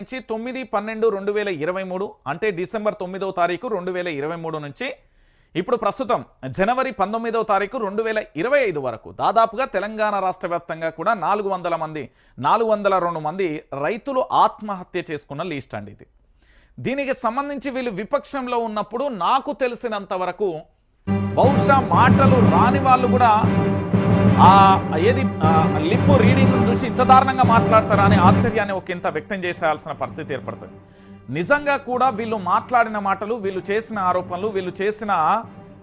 నుంచి తొమ్మిది పన్నెండు రెండు వేల ఇరవై మూడు అంటే డిసెంబర్ తొమ్మిదవ తారీఖు రెండు వేల ఇరవై మూడు నుంచి ఇప్పుడు ప్రస్తుతం జనవరి పంతొమ్మిదవ తారీఖు రెండు వేల ఇరవై ఐదు వరకు దాదాపుగా తెలంగాణ రాష్ట్ర వ్యాప్తంగా కూడా నాలుగు వందల మంది నాలుగు వందల రెండు మంది రైతులు ఆత్మహత్య చేసుకున్న లీస్ట్ అండి ఇది. దీనికి సంబంధించి వీళ్ళు విపక్షంలో ఉన్నప్పుడు నాకు తెలిసినంత వరకు బహుశా మాటలు రాని వాళ్ళు కూడా ఏది ఆ, లిప్ రీడింగ్ చూసి ఇంత దారుణంగా మాట్లాడతారా అని ఆశ్చర్యాన్ని ఒక ఇంత వ్యక్తం చేసేయాల్సిన పరిస్థితి ఏర్పడుతుంది. నిజంగా కూడా వీళ్ళు మాట్లాడిన మాటలు వీళ్ళు చేసిన ఆరోపణలు వీళ్ళు చేసిన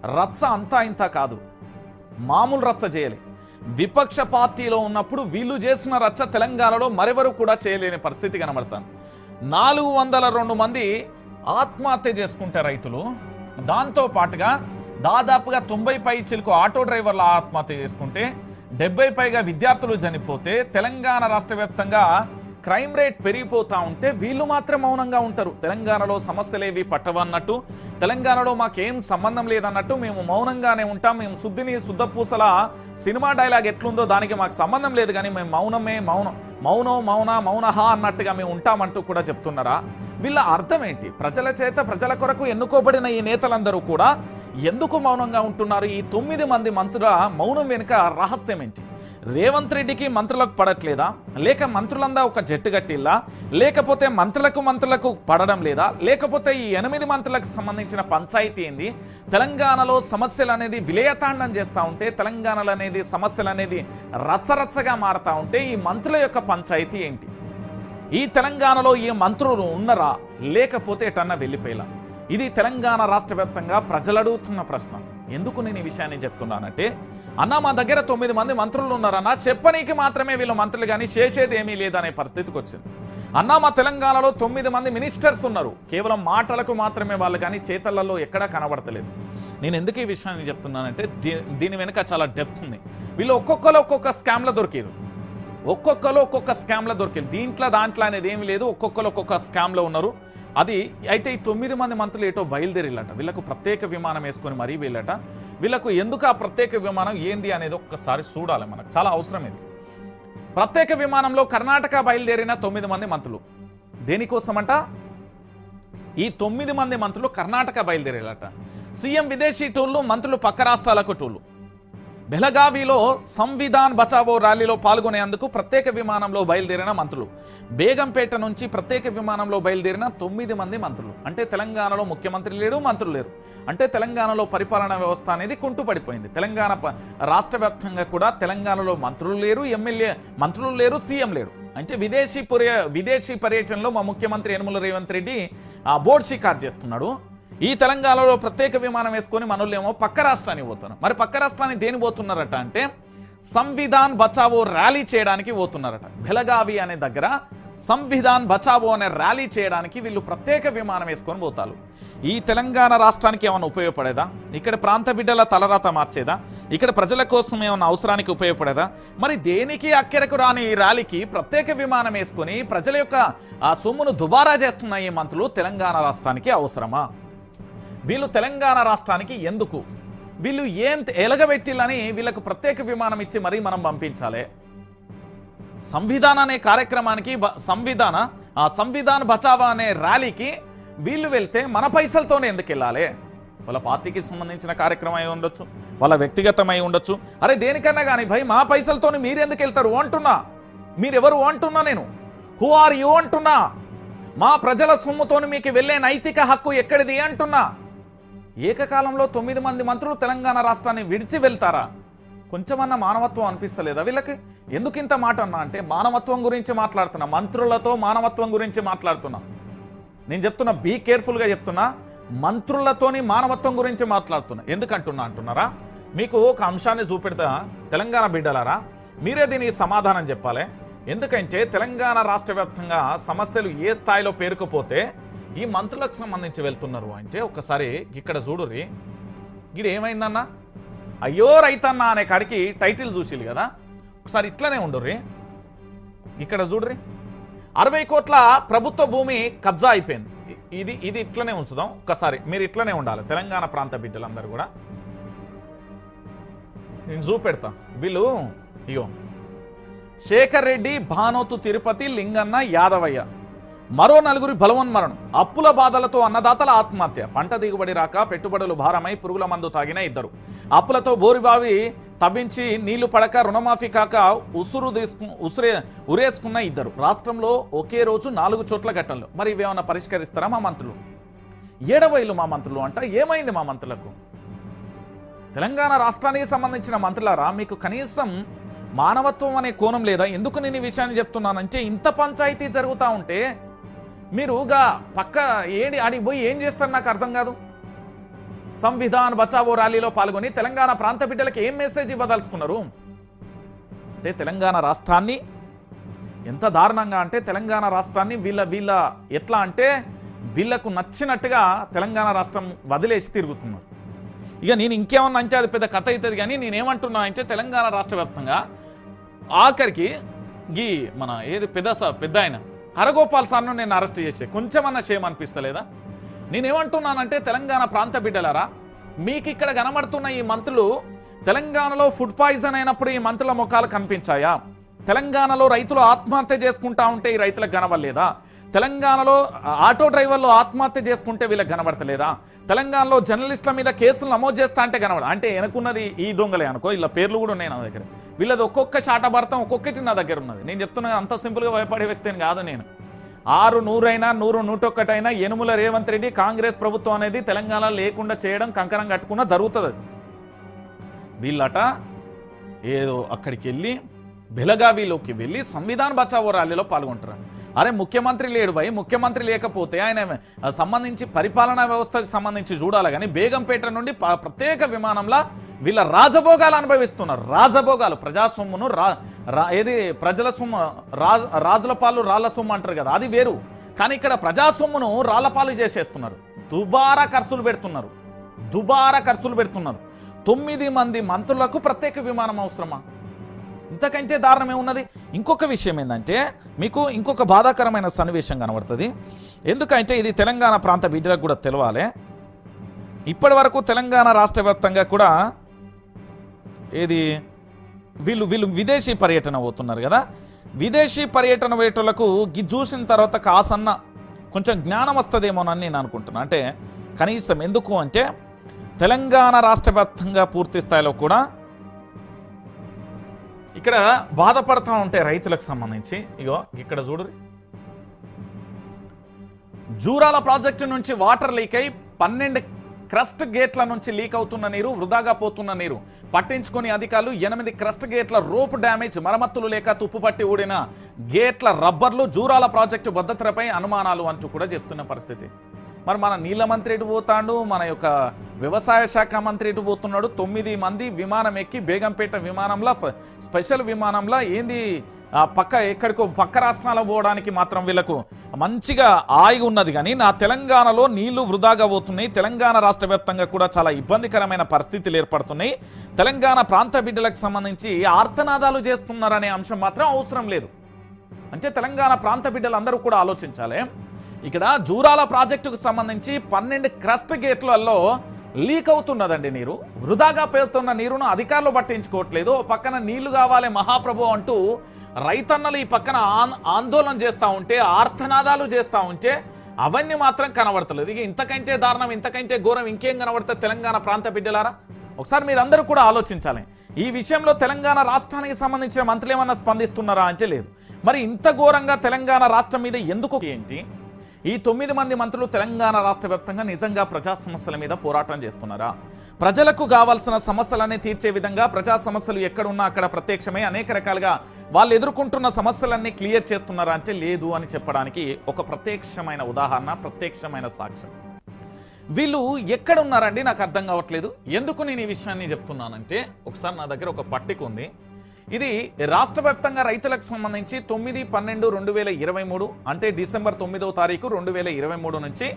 రచ్చ అంతా ఇంత కాదు. మామూలు రచ్చ చేయలే. విపక్ష పార్టీలో ఉన్నప్పుడు వీళ్ళు చేసిన రచ్చ తెలంగాణలో మరెవరు కూడా చేయలేని పరిస్థితి కనబడతాను. నాలుగు వందల రెండు మంది ఆత్మహత్య చేసుకుంటే రైతులు. దాంతో పాటుగా దాదాపుగా తొంభై పై చిలుకు ఆటో డ్రైవర్ల ఆత్మహత్య చేసుకుంటే డెబ్బై పైగా విద్యార్థులు చనిపోతే తెలంగాణ రాష్ట్ర వ్యాప్తంగా క్రైమ్ రేట్ పెరిగిపోతా ఉంటే వీళ్ళు మాత్రం మౌనంగా ఉంటారు. తెలంగాణలో సమస్యలేవి పట్టవన్నట్టు తెలంగాణలో మాకేం సంబంధం లేదన్నట్టు మేము మౌనంగానే ఉంటాం. మేము శుద్ధిని శుద్ధపూసల సినిమా డైలాగ్ ఎట్లుందో దానికి మాకు సంబంధం లేదు కానీ మేము మౌనమే మౌనం. మౌనం మౌన మౌనహ అన్నట్టుగా మేము ఉంటామంటూ కూడా చెప్తున్నారా? వీళ్ళ అర్థం ఏంటి? ప్రజల చేత ప్రజల కొరకు ఎన్నుకోబడిన ఈ నేతలందరూ కూడా ఎందుకు మౌనంగా ఉంటున్నారు? ఈ తొమ్మిది మంది మంత్రుల మౌనం వెనుక రహస్యం ఏంటి? రేవంత్ రెడ్డికి మంత్రులకు పడట్లేదా? లేక మంత్రులందా ఒక జట్టు కట్టిల్లా? లేకపోతే మంత్రులకు మంత్రులకు పడడం లేదా? లేకపోతే ఈ ఎనిమిది మంత్రులకు సంబంధించిన పంచాయతీ ఏంది? తెలంగాణలో సమస్యలు అనేది విలయతాండం చేస్తూ ఉంటే తెలంగాణలో అనేది సమస్యలు అనేది రచ్చరచ్చగా మారుతూ ఉంటే ఈ మంత్రుల యొక్క పంచాయతీ ఏంటి? ఈ తెలంగాణలో ఈ మంత్రులు ఉన్నరా? లేకపోతే ఎటన్నా వెళ్ళిపోయేలా? ఇది తెలంగాణ రాష్ట్ర వ్యాప్తంగా ప్రజలు అడుగుతున్న ప్రశ్న. ఎందుకు నేను ఈ విషయాన్ని చెప్తున్నానంటే అన్న మా దగ్గర తొమ్మిది మంది మంత్రులు ఉన్నారన్న చెప్పనీకి మాత్రమే వీళ్ళు మంత్రులు కానీ చేసేది ఏమీ లేదనే పరిస్థితికి వచ్చింది. అన్న మా తెలంగాణలో తొమ్మిది మంది మినిస్టర్స్ ఉన్నారు. కేవలం మాటలకు మాత్రమే వాళ్ళు కానీ చేతలలో ఎక్కడా కనబడతలేదు. నేను ఎందుకు ఈ విషయాన్ని చెప్తున్నానంటే దీ- దీని వెనుక చాలా డెప్త్ ఉంది. వీళ్ళు ఒక్కొక్కరు ఒక్కొక్క స్కామ్లో దొరికారు ఒక్కొక్కరు ఒక్కొక్క స్కామ్లో దొరికారు దీంట్లో దాంట్లో అనేది ఏమి లేదు. ఒక్కొక్కరు ఒక్కొక్క స్కామ్లో ఉన్నారు. అది అయితే ఈ తొమ్మిది మంది మంత్రులు ఏటో బయలుదేరిల్లట. వీళ్ళకు ప్రత్యేక విమానం వేసుకొని మరీ వీళ్ళట. వీళ్ళకు ఎందుకు ఆ ప్రత్యేక విమానం ఏంది అనేది ఒక్కసారి చూడాలి మనకు. చాలా అవసరం ఇది. ప్రత్యేక విమానంలో కర్ణాటక బయలుదేరిన తొమ్మిది మంది మంత్రులు. దేనికోసమంట? ఈ తొమ్మిది మంది మంత్రులు కర్ణాటక బయలుదేరేలాట సీఎం విదేశీ టూర్లు మంత్రులు పక్క రాష్ట్రాలకు టూర్లు. బెలగావిలో సంవిధాన్ బచావో ర్యాలీలో పాల్గొనేందుకు ప్రత్యేక విమానంలో బయలుదేరిన మంత్రులు. బేగంపేట నుంచి ప్రత్యేక విమానంలో బయలుదేరిన తొమ్మిది మంది మంత్రులు. అంటే తెలంగాణలో ముఖ్యమంత్రి లేడు మంత్రులు లేరు. అంటే తెలంగాణలో పరిపాలనా వ్యవస్థ అనేది కుంటుపడిపోయింది. తెలంగాణ రాష్ట్ర వ్యాప్తంగా కూడా తెలంగాణలో మంత్రులు లేరు ఎమ్మెల్యే మంత్రులు లేరు సీఎం లేరు అంటే విదేశీ పర్య విదేశీ పర్యటనలో మా ముఖ్యమంత్రి యనమల రేవంత్ రెడ్డి ఆ బోర్డ్ షికార్ చేస్తున్నాడు. ఈ తెలంగాణలో ప్రత్యేక విమానం వేసుకొని మనోళ్ళేమో పక్క రాష్ట్రానికి పోతున్నారు. మరి పక్క రాష్ట్రానికి దేని పోతున్నారట అంటే సంవిధాన్ బచావో ర్యాలీ చేయడానికి పోతున్నారట. బెలగావి అనే దగ్గర సంవిధాన్ బచావో అనే ర్యాలీ చేయడానికి వీళ్ళు ప్రత్యేక విమానం వేసుకొని పోతారు. ఈ తెలంగాణ రాష్ట్రానికి ఏమైనా ఉపయోగపడేదా? ఇక్కడ ప్రాంత బిడ్డల తలరాత మార్చేదా? ఇక్కడ ప్రజల కోసం ఏమైనా అవసరానికి ఉపయోగపడేదా? మరి దేనికి అక్కెరకు రాని ఈ ర్యాలీకి ప్రత్యేక విమానం వేసుకొని ప్రజల యొక్క ఆ సొమ్మును దుబారా చేస్తున్న ఈ మంత్రులు తెలంగాణ రాష్ట్రానికి అవసరమా? వీళ్ళు తెలంగాణ రాష్ట్రానికి ఎందుకు? వీళ్ళు ఏం ఎలగబెట్టిలని వీళ్ళకు ప్రత్యేక విమానం ఇచ్చి మరీ మనం పంపించాలి? సంవిధాన అనే కార్యక్రమానికి సంవిధాన ఆ సంవిధాన బచావా అనే ర్యాలీకి వీళ్ళు వెళ్తే మన పైసలతోనే ఎందుకు వెళ్ళాలి? వాళ్ళ పార్టీకి సంబంధించిన కార్యక్రమం అయి ఉండొచ్చు వాళ్ళ వ్యక్తిగతమై ఉండొచ్చు. అరే దేనికన్నా కానీ భయ్ మా పైసలతోని మీరెందుకు వెళ్తారు అంటున్నా? మీరెవరు అంటున్నా నేను? హూ ఆర్ యూ అంటున్నా? మా ప్రజల సొమ్ముతోని మీకు వెళ్ళే నైతిక హక్కు ఎక్కడిది అంటున్నా? ఏకకాలంలో తొమ్మిది మంది మంత్రులు తెలంగాణ రాష్ట్రాన్ని విడిచి వెళ్తారా? కొంచెమన్నా మానవత్వం అనిపిస్తలేదా వీళ్ళకి? ఎందుకు ఇంత మాట అన్నా? అంటే మానవత్వం గురించి మాట్లాడుతున్నా మంత్రులతో మానవత్వం గురించి మాట్లాడుతున్నా. నేను చెప్తున్నా బీ కేర్ఫుల్గా చెప్తున్నా మంత్రులతోని మానవత్వం గురించి మాట్లాడుతున్నా. ఎందుకంటున్నా అంటున్నారా? మీకు ఒక అంశాన్ని చూపెడతా తెలంగాణ బిడ్డలారా మీరే దీనికి సమాధానం చెప్పాలి. ఎందుకంటే తెలంగాణ రాష్ట్ర సమస్యలు ఏ స్థాయిలో పేరుకుపోతే ఈ మంత్రులకు సంబంధించి వెళ్తున్నారు అంటే ఒకసారి ఇక్కడ చూడుర్రి. గిడు ఏమైందన్నా? అయ్యో రైతన్న అనే కాడికి టైటిల్ చూసిల్లు కదా. ఒకసారి ఇట్లనే ఉండుర్రి. ఇక్కడ చూడ్రి అరవై కోట్ల ప్రభుత్వ భూమి కబ్జా అయిపోయింది. ఇది ఇది ఇట్లనే ఉంచుదాం. ఒక్కసారి మీరు ఇట్లనే ఉండాలి. తెలంగాణ ప్రాంత బిడ్డలందరూ కూడా. నేను చూపెడతా. వీళ్ళు ఇగో శేఖర్ రెడ్డి భానోతు తిరుపతి లింగన్న యాదవయ్య. మరో నలుగురి బలవన్మరణం. అప్పుల బాధలతో అన్నదాతల ఆత్మహత్య. పంట దిగుబడి రాక పెట్టుబడులు భారమై పురుగుల మందు తాగిన ఇద్దరు. అప్పులతో బోరిబావి తవ్వించి నీళ్ళు పడక రుణమాఫీ కాక ఉసురు తీసుకు ఉసురే ఉరేసుకున్న ఇద్దరు. రాష్ట్రంలో ఒకే రోజు నాలుగు చోట్ల ఘటనలు. మరి ఇవేమన్నా పరిష్కరిస్తారా మా మంత్రులు? ఏడవైలు మా మంత్రులు అంట. ఏమైంది మా మంత్రులకు? తెలంగాణ రాష్ట్రానికి సంబంధించిన మంత్రులారా మీకు కనీసం మానవత్వం అనే కోణం లేదా? ఎందుకు నేను ఈ విషయాన్ని చెప్తున్నానంటే ఇంత పంచాయతీ జరుగుతూ ఉంటే మీరుగా పక్క ఏడి ఆడికి పోయి ఏం చేస్తారు నాకు అర్థం కాదు. సంవిధాన్ బచావో ర్యాలీలో పాల్గొని తెలంగాణ ప్రాంత బిడ్డలకు ఏం మెసేజ్ ఇవ్వదలుచుకున్నారు? అంటే తెలంగాణ రాష్ట్రాన్ని ఎంత దారుణంగా అంటే తెలంగాణ రాష్ట్రాన్ని వీళ్ళ వీళ్ళ ఎట్లా అంటే వీళ్ళకు నచ్చినట్టుగా తెలంగాణ రాష్ట్రం వదిలేసి తిరుగుతున్నారు. ఇక నేను ఇంకేమన్నా అంటే అది పెద్ద కథ అవుతుంది కానీ నేనేమంటున్నా అంటే తెలంగాణ రాష్ట్ర వ్యాప్తంగా ఆఖరికి గీ మన ఏది పెద్ద స- పెద్ద ఆయన హరగోపాల్ సార్ను నేను అరెస్ట్ చేసే. కొంచెమన్నా షేమ్ అనిపిస్తలేదా? నేనేమంటున్నానంటే తెలంగాణ ప్రాంత బిడ్డలారా మీకు ఇక్కడ కనబడుతున్న ఈ మంత్రులు తెలంగాణలో ఫుడ్ పాయిజన్ అయినప్పుడు ఈ మంత్రుల ముఖాలు కనిపించాయా? తెలంగాణలో రైతులు ఆత్మహత్య చేసుకుంటా ఉంటే ఈ రైతులకు కనబడలేదా? తెలంగాణలో ఆటో డ్రైవర్లు ఆత్మహత్య చేసుకుంటే వీళ్ళకి కనబడతలేదా? తెలంగాణలో జర్నలిస్టుల మీద కేసులు నమోదు చేస్తా అంటే కనబడ అంటే వెనకున్నది ఈ దొంగలే అనుకో ఇలా పేర్లు కూడా ఉన్నాయి నా దగ్గర. వీళ్ళది ఒక్కొక్క శాటభారతం ఒక్కొక్కటి నా దగ్గర ఉన్నది. నేను చెప్తున్నా అంత సింపుల్గా భయపడే వ్యక్తిని కాదు నేను. ఆరు నూరైనా నూరు నూటొక్కటైనా యనుముల రేవంత్ రెడ్డి కాంగ్రెస్ ప్రభుత్వం అనేది తెలంగాణ లేకుండా చేయడం కంకణం కట్టుకున్నా జరుగుతుంది. అది వీళ్ళట ఏదో అక్కడికి వెళ్ళి బెలగావిలోకి వెళ్ళి సంవిధాన బచావో ర్యాలీలో పాల్గొంటారు అరే ముఖ్యమంత్రి లేడు భయ్. ముఖ్యమంత్రి లేకపోతే ఆయన సంబంధించి పరిపాలనా వ్యవస్థకు సంబంధించి చూడాలి కానీ బేగంపేట నుండి ప్రత్యేక విమానంలో వీళ్ళ రాజభోగాలు అనుభవిస్తున్నారు. రాజభోగాలు ప్రజా సొమ్మును రా రా- ఏది ప్రజల సొమ్ము రాజు రాజుల పాలు రాళ్ళ సొమ్ము అంటారు కదా అది వేరు. కానీ ఇక్కడ ప్రజా సొమ్మును రాళ్ళ పాలు చేసేస్తున్నారు. దుబారా ఖర్చులు పెడుతున్నారు. దుబారా ఖర్చులు పెడుతున్నారు. తొమ్మిది మంది మంత్రులకు ప్రత్యేక విమానం అవసరమా? ఇంతకంటే దారుణం ఏమున్నది? ఇంకొక విషయం ఏంటంటే మీకు ఇంకొక బాధాకరమైన సన్నివేశం కనబడుతుంది. ఎందుకంటే ఇది తెలంగాణ ప్రాంత బిడ్డలకు కూడా తెలవాలి. ఇప్పటి వరకు తెలంగాణ రాష్ట్ర వ్యాప్తంగా కూడా ఏది వీళ్ళు వీళ్ళు విదేశీ పర్యటన పోతున్నారు కదా. విదేశీ పర్యటన వేటలకు గి చూసిన తర్వాత కాసన్న కొంచెం జ్ఞానం వస్తుందేమోనని నేను అనుకుంటున్నాను అంటే కనీసం ఎందుకు అంటే తెలంగాణ రాష్ట్ర వ్యాప్తంగా పూర్తి స్థాయిలో కూడా ఇక్కడ బాధపడతా ఉంటే రైతులకు సంబంధించి ఇగో ఇక్కడ చూడరు జూరాల ప్రాజెక్టు నుంచి వాటర్ లీక్ అయి పన్నెండు క్రస్ట్ గేట్ల నుంచి లీక్ అవుతున్న నీరు వృధాగా పోతున్న నీరు. పట్టించుకొని అధికారులు ఎనిమిది క్రస్ట్ గేట్ల రోప్ డ్యామేజ్ మరమ్మతులు లేక తుప్పుపట్టి ఊడిన గేట్ల రబ్బర్లు జూరాల ప్రాజెక్టు భద్రతపై అనుమానాలు అంటూ కూడా చెప్తున్న పరిస్థితి. మరి మన నీళ్ళ మంత్రి ఎటు పోతాడు? మన యొక్క వ్యవసాయ శాఖ మంత్రి ఎటు పోతున్నాడు? తొమ్మిది మంది విమానం ఎక్కి బేగంపేట విమానంలో స్పెషల్ విమానంలో ఏంది? ఆ పక్క ఎక్కడికో పక్క రాష్ట్రాలకు పోవడానికి మాత్రం వీళ్ళకు మంచిగా ఆగి ఉన్నది. కానీ నా తెలంగాణలో నీళ్ళు వృధాగా పోతున్నాయి. తెలంగాణ రాష్ట్ర వ్యాప్తంగా కూడా చాలా ఇబ్బందికరమైన పరిస్థితులు ఏర్పడుతున్నాయి. తెలంగాణ ప్రాంత బిడ్డలకు సంబంధించి ఆర్తనాదాలు చేస్తున్నారనే అంశం మాత్రం అవసరం లేదు. అంటే తెలంగాణ ప్రాంత బిడ్డలందరూ కూడా ఆలోచించాలి. ఇక్కడ జూరాల ప్రాజెక్టుకు సంబంధించి పన్నెండు క్రస్ట్ గేట్లలో లీక్ అవుతున్నదండి నీరు. వృధాగా పేరుతున్న నీరును అధికారులు పట్టించుకోవట్లేదు. పక్కన నీళ్ళు కావాలి మహాప్రభు అంటూ రైతన్నలు ఈ పక్కన ఆన్- ఆందోళన చేస్తూ ఉంటే ఆర్తనాదాలు చేస్తూ ఉంటే అవన్నీ మాత్రం కనబడతలేదు. ఇక ఇంతకంటే దారుణం ఇంతకంటే ఘోరం ఇంకేం కనబడుతుంది తెలంగాణ ప్రాంత బిడ్డలారా? ఒకసారి మీరందరూ కూడా ఆలోచించాలి. ఈ విషయంలో తెలంగాణ రాష్ట్రానికి సంబంధించిన మంత్రులు ఏమన్నా స్పందిస్తున్నారా అంటే లేదు. మరి ఇంత ఘోరంగా తెలంగాణ రాష్ట్రం మీద ఎందుకు ఏంటి? ఈ తొమ్మిది మంది మంత్రులు తెలంగాణ రాష్ట్ర వ్యాప్తంగా నిజంగా ప్రజా సమస్యల మీద పోరాటం చేస్తున్నారా? ప్రజలకు కావాల్సిన సమస్యలన్నీ తీర్చే విధంగా ప్రజా సమస్యలు ఎక్కడున్నా అక్కడ ప్రత్యక్షమై అనేక రకాలుగా వాళ్ళు ఎదుర్కొంటున్న సమస్యలన్నీ క్లియర్ చేస్తున్నారా అంటే లేదు అని చెప్పడానికి ఒక ప్రత్యక్షమైన ఉదాహరణ ప్రత్యక్షమైన సాక్ష్యం. వీళ్ళు ఎక్కడ ఉన్నారండి నాకు అర్థం కావట్లేదు. ఎందుకు నేను ఈ విషయాన్ని చెప్తున్నానంటే ఒకసారి నా దగ్గర ఒక పట్టిక ఉంది. ఇది రాష్ట్ర వ్యాప్తంగా రైతులకు సంబంధించి తొమ్మిది పన్నెండు రెండు వేల ఇరవై మూడు అంటే డిసెంబర్ తొమ్మిదవ తారీఖు రెండు వేల ఇరవై మూడు నుంచి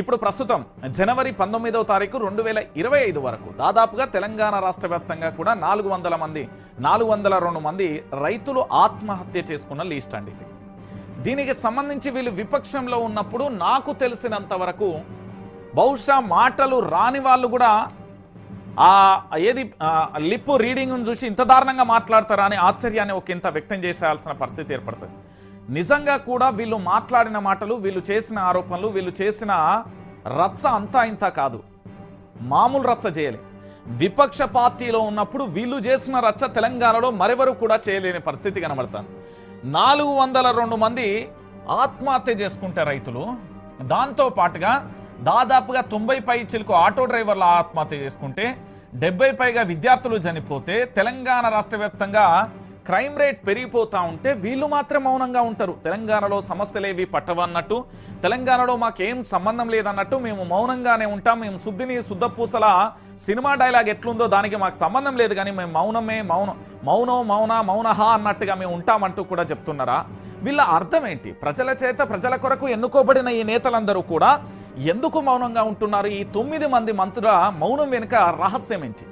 ఇప్పుడు ప్రస్తుతం జనవరి పంతొమ్మిదవ తారీఖు రెండు వేల ఇరవై ఐదు వరకు. దాదాపుగా తెలంగాణ రాష్ట్ర వ్యాప్తంగా కూడా నాలుగు వందల మంది నాలుగు వందల రెండు మంది రైతులు ఆత్మహత్య చేసుకున్న లీస్ట్ అండి ఇది. దీనికి సంబంధించి వీళ్ళు విపక్షంలో ఉన్నప్పుడు నాకు తెలిసినంత వరకు బహుశా మాటలు రాని వాళ్ళు కూడా ఆ ఏది లిప్పు లిప్ రీడింగ్ను చూసి ఇంత దారుణంగా మాట్లాడతారా అని ఆశ్చర్యాన్ని ఒక ఇంత వ్యక్తం చేసేయాల్సిన పరిస్థితి ఏర్పడుతుంది. నిజంగా కూడా వీళ్ళు మాట్లాడిన మాటలు వీళ్ళు చేసిన ఆరోపణలు వీళ్ళు చేసిన రచ్చ అంతా ఇంత కాదు. మామూలు రచ్చ చేయలే. విపక్ష పార్టీలో ఉన్నప్పుడు వీళ్ళు చేసిన రచ్చ తెలంగాణలో మరెవరు కూడా చేయలేని పరిస్థితి కనబడతాను నాలుగు వందల రెండు మంది ఆత్మహత్య చేసుకుంటే రైతులు దాంతో పాటుగా దాదాపుగా తొంభై పై చిలుకు ఆటో డ్రైవర్లు ఆత్మహత్య చేసుకుంటే డెబ్బై పైగా విద్యార్థులు చనిపోతే తెలంగాణ రాష్ట్ర వ్యాప్తంగా క్రైమ్ రేట్ పెరిగిపోతూ ఉంటే వీళ్ళు మాత్రం మౌనంగా ఉంటారు. తెలంగాణలో సమస్యలేవి పట్టవన్నట్టు తెలంగాణలో మాకేం సంబంధం లేదన్నట్టు మేము మౌనంగానే ఉంటాం. మేము శుద్ధిని శుద్ధపూసల సినిమా డైలాగ్ ఎట్లుందో దానికి మాకు సంబంధం లేదు కానీ మేము మౌనమే మౌనం మౌనం మౌన మౌనహ అన్నట్టుగా మేము ఉంటామంటూ కూడా చెప్తున్నారా? వీళ్ళ అర్థం ఏంటి? ప్రజల చేత ప్రజల కొరకు ఎన్నుకోబడిన ఈ నేతలందరూ కూడా ఎందుకు మౌనంగా ఉంటున్నారు? ఈ తొమ్మిది మంది మంత్రుల మౌనం వెనుక రహస్యం ఏంటి?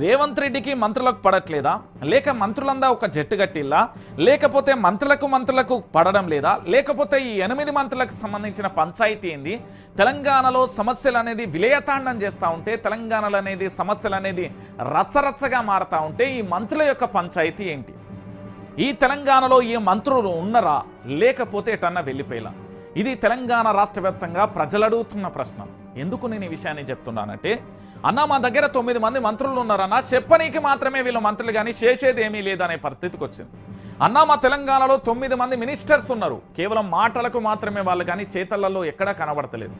రేవంత్ రెడ్డికి మంత్రులకు పడట్లేదా? లేక మంత్రులందా ఒక జట్టు గట్టిల్లా లేకపోతే మంత్రులకు మంత్రులకు పడడం లేదా? లేకపోతే ఈ ఎనిమిది మంత్రులకు సంబంధించిన పంచాయతీ ఏంది? తెలంగాణలో సమస్యలు అనేది విలయతాండం చేస్తూ ఉంటే తెలంగాణలో అనేది సమస్యలు అనేది రచ్చరచ్చగా మారుతూ ఉంటే ఈ మంత్రుల యొక్క పంచాయతీ ఏంటి? ఈ తెలంగాణలో ఈ మంత్రులు ఉన్నరా? లేకపోతే ఎటన్నా వెళ్ళిపోయేలా? ఇది తెలంగాణ రాష్ట్ర వ్యాప్తంగా ప్రజలు అడుగుతున్న ప్రశ్న. ఎందుకు నేను ఈ విషయాన్ని చెప్తున్నానంటే అన్న మా దగ్గర తొమ్మిది మంది మంత్రులు ఉన్నారన్న చెప్పనీకి మాత్రమే వీళ్ళు మంత్రులు కానీ చేసేది ఏమీ లేదనే పరిస్థితికి వచ్చింది అన్న మా తెలంగాణలో తొమ్మిది మంది మినిస్టర్స్ ఉన్నారు. కేవలం మాటలకు మాత్రమే వాళ్ళు కానీ చేతలలో ఎక్కడా కనబడతలేదు.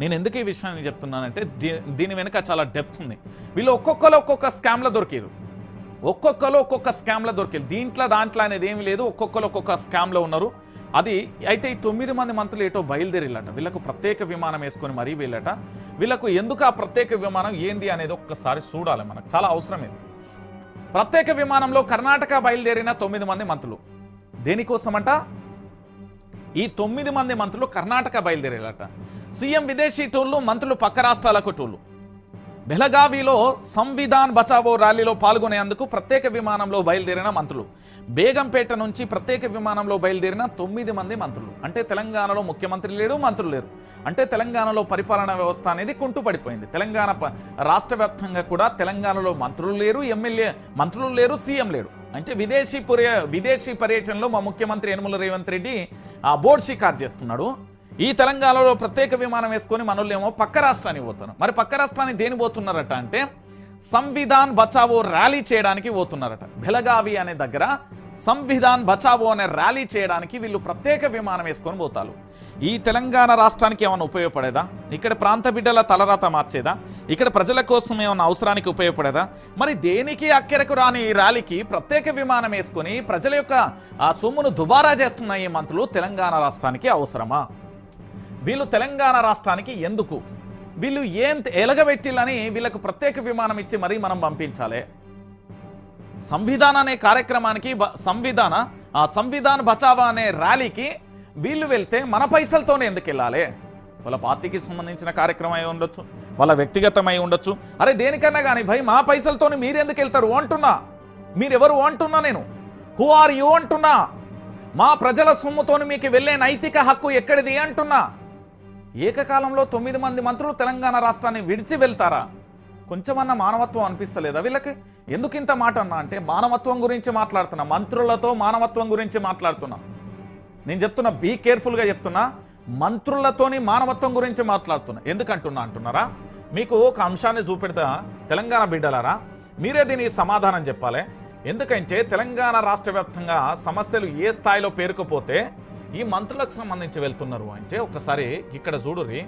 నేను ఎందుకు ఈ విషయాన్ని చెప్తున్నానంటే దీ- దీని వెనుక చాలా డెప్త్ ఉంది. వీళ్ళు ఒక్కొక్కరు ఒక్కొక్క స్కామ్లో దొరికారు ఒక్కొక్కరు ఒక్కొక్క స్కామ్లో దొరికారు దీంట్లో దాంట్లో అనేది ఏమీ లేదు. ఒక్కొక్కరు ఒక్కొక్క స్కామ్లో ఉన్నారు. అది అయితే ఈ తొమ్మిది మంది మంత్రులు ఏటో బయలుదేరిల్లట వీళ్ళకు ప్రత్యేక విమానం వేసుకొని మరీ వెళ్ళట. వీళ్ళకు ఎందుకు ఆ ప్రత్యేక విమానం ఏంది అనేది ఒక్కసారి చూడాలి మనకు. చాలా అవసరం ఇది. ప్రత్యేక విమానంలో కర్ణాటక బయలుదేరిన తొమ్మిది మంది మంత్రులు. దేనికోసమంట? ఈ తొమ్మిది మంది మంత్రులు కర్ణాటక బయలుదేరేలాట సీఎం విదేశీ టూర్లు మంత్రులు పక్క రాష్ట్రాలకు టూర్లు. బెలగావిలో సంవిధాన్ బచావో ర్యాలీలో పాల్గొనేందుకు ప్రత్యేక విమానంలో బయలుదేరిన మంత్రులు. బేగంపేట నుంచి ప్రత్యేక విమానంలో బయలుదేరిన తొమ్మిది మంది మంత్రులు. అంటే తెలంగాణలో ముఖ్యమంత్రి లేడు మంత్రులు లేరు. అంటే తెలంగాణలో పరిపాలనా వ్యవస్థ అనేది కుంటుపడిపోయింది. తెలంగాణ రాష్ట్ర వ్యాప్తంగా కూడా తెలంగాణలో మంత్రులు లేరు ఎమ్మెల్యే మంత్రులు లేరు సీఎం లేడు. అంటే విదేశీ పర్య విదేశీ పర్యటనలో మా ముఖ్యమంత్రి యనమల రేవంత్ రెడ్డి ఆ బోర్డు షికారు చేస్తున్నాడు. ఈ తెలంగాణలో ప్రత్యేక విమానం వేసుకొని మనోళ్ళేమో పక్క రాష్ట్రానికి పోతున్నారు. మరి పక్క రాష్ట్రానికి దేని పోతున్నారట అంటే సంవిధాన్ బచావో ర్యాలీ చేయడానికి పోతున్నారట. బెలగావి అనే దగ్గర సంవిధాన్ బచావో అనే ర్యాలీ చేయడానికి వీళ్ళు ప్రత్యేక విమానం వేసుకొని పోతారు. ఈ తెలంగాణ రాష్ట్రానికి ఏమైనా ఉపయోగపడేదా? ఇక్కడ ప్రాంత బిడ్డల తలరాత మార్చేదా? ఇక్కడ ప్రజల కోసం ఏమైనా అవసరానికి ఉపయోగపడేదా? మరి దేనికి అక్కెరకు రాని ఈ ర్యాలీకి ప్రత్యేక విమానం వేసుకొని ప్రజల యొక్క ఆ సొమ్మును దుబారా చేస్తున్న ఈ మంత్రులు తెలంగాణ రాష్ట్రానికి అవసరమా? వీళ్ళు తెలంగాణ రాష్ట్రానికి ఎందుకు? వీళ్ళు ఏం ఎలగబెట్టిలని వీళ్ళకు ప్రత్యేక విమానం ఇచ్చి మరీ మనం పంపించాలి? సంవిధాన అనే కార్యక్రమానికి సంవిధాన ఆ సంవిధాన్ బచావా అనే ర్యాలీకి వీళ్ళు వెళ్తే మన పైసలతోనే ఎందుకు వెళ్ళాలి? వాళ్ళ పార్టీకి సంబంధించిన కార్యక్రమం అయి ఉండొచ్చు వాళ్ళ వ్యక్తిగతమై ఉండొచ్చు. అరే దేనికన్నా కానీ భయ్ మా పైసలతోని మీరు ఎందుకు వెళ్తారు? అంటున్నా. మీరెవరు అంటున్నా నేను? హూ ఆర్ యూ అంటున్నా? మా ప్రజల సొమ్ముతోని మీకు వెళ్ళే నైతిక హక్కు ఎక్కడిది? అంటున్నా. ఏకకాలంలో తొమ్మిది మంది మంత్రులు తెలంగాణ రాష్ట్రాన్ని విడిచి వెళ్తారా? కొంచెమన్నా మానవత్వం అనిపిస్తలేదా వీళ్ళకి? ఎందుకు ఇంత మాట అన్నా? అంటే మానవత్వం గురించి మాట్లాడుతున్నా మంత్రులతో మానవత్వం గురించి మాట్లాడుతున్నా. నేను చెప్తున్నా బీ కేర్ఫుల్గా చెప్తున్నా మంత్రులతోని మానవత్వం గురించి మాట్లాడుతున్నా. ఎందుకంటున్నా అంటున్నారా? మీకు ఒక అంశాన్ని చూపెడతా తెలంగాణ బిడ్డలారా మీరే దీనికి సమాధానం చెప్పాలి. ఎందుకంటే తెలంగాణ రాష్ట్ర సమస్యలు ఏ స్థాయిలో పేరుకుపోతే ఈ మంత్రులకు సంబంధించి వెళ్తున్నారు అంటే ఒకసారి ఇక్కడ చూడుర్రి.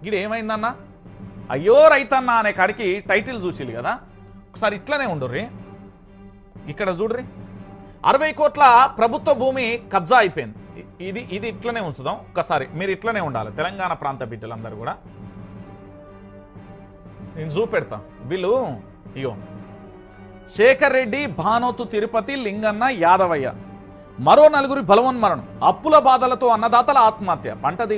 ఇక్కడ ఏమైందన్న? అయ్యో రైతన్న అనే కాడికి టైటిల్ చూసిలు కదా. ఒకసారి ఇట్లనే ఉండుర్రి. ఇక్కడ చూడ్రి అరవై కోట్ల ప్రభుత్వ భూమి కబ్జా అయిపోయింది. ఇది ఇది ఇట్లనే ఉంచుదాం. ఒక్కసారి మీరు ఇట్లనే ఉండాలి. తెలంగాణ ప్రాంత బిడ్డలందరూ కూడా. నేను చూపెడతా. వీళ్ళు ఇగో శేఖర్ రెడ్డి భానోతు తిరుపతి లింగన్న యాదవయ్య. మరో నలుగురి బలవన్మరణం. అప్పుల బాధలతో అన్నదాతల ఆత్మహత్య. పంట దిగు